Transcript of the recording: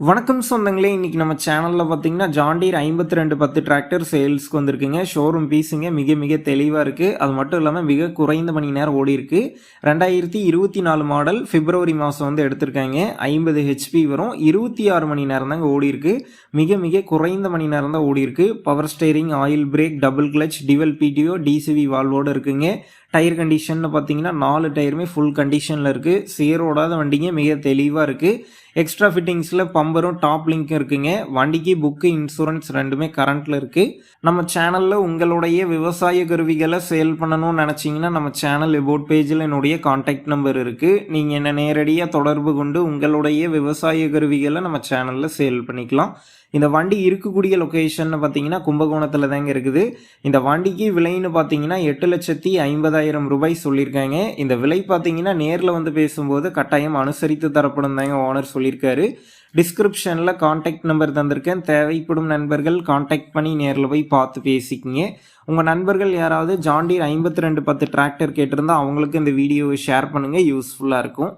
வணக்கம் சொந்தங்களே இன்றைக்கி நம்ம சேனலில் பார்த்தீங்கன்னா ஜாண்டீர் ஐம்பத்தி ரெண்டு பத்து டிராக்டர் சேல்ஸ்க்கு வந்திருக்குங்க. ஷோரூம் பீஸுங்க மிக மிக தெளிவாக இருக்குது அது மட்டும் இல்லாமல் மிக குறைந்த மணி நேரம் ஓடி இருக்கு. ரெண்டாயிரத்தி இருபத்தி நாலு மாடல் பிப்ரவரி மாதம் வந்து எடுத்திருக்காங்க. ஐம்பது ஹெச்பி வரும். இருபத்தி ஆறு மணி நேரம் தாங்க ஓடி இருக்கு. மிக மிக குறைந்த மணி நேரம் தான் ஓடி இருக்கு. Power steering oil brake double clutch dual PTO DCV வால்வோடு இருக்குங்க. டயர் கண்டிஷன் பார்த்தீங்கன்னா நாலு டயருமே ஃபுல் கண்டிஷனில் இருக்குது சேரோடாத வண்டிங்க மிக தெளிவாக இருக்குது எக்ஸ்ட்ரா ஃபிட்டிங்ஸில் பம்பரும் டாப் லிங்க்கும் இருக்குங்க. வண்டிக்கு புக்கு இன்சூரன்ஸ் ரெண்டுமே கரண்ட்டில் இருக்குது நம்ம சேனலில் உங்களுடைய விவசாய கருவிகளை சேல் பண்ணணும்னு நினச்சிங்கன்னா நம்ம சேனல் எபோட் பேஜில் என்னுடைய காண்டாக்ட் நம்பர் இருக்குது நீங்கள் என்ன நேரடியாக தொடர்பு கொண்டு உங்களுடைய விவசாய கருவிகளை நம்ம சேனலில் சேல் பண்ணிக்கலாம். இந்த வண்டி இருக்கக்கூடிய லொக்கேஷன் பார்த்தீங்கன்னா கும்பகோணத்தில் தாங்க இருக்குது. இந்த வண்டிக்கு விலைன்னு பார்த்தீங்கன்னா எட்டு லட்சத்தி ஐம்பதாயிரம் ரூபாய் சொல்லியிருக்காங்க. இந்த விலை பார்த்தீங்கன்னா நேரில் வந்து பேசும்போது கட்டாயம் அனுசரித்து தரப்படும் தாங்க ஓனர் சொல்லியிருக்காரு. டிஸ்கிரிப்ஷனில் காண்டாக்ட் நம்பர் தந்திருக்கேன். தேவைப்படும் நண்பர்கள் காண்டாக்ட் பண்ணி நேரில் போய் பார்த்து பேசிக்கிங்க. உங்கள் நண்பர்கள் யாராவது ஜாண்டீர் ஐம்பத்தி ரெண்டு பத்து டிராக்டர் கேட்டிருந்தா அவங்களுக்கு இந்த வீடியோவை ஷேர் பண்ணுங்கள் யூஸ்ஃபுல்லாக இருக்கும்.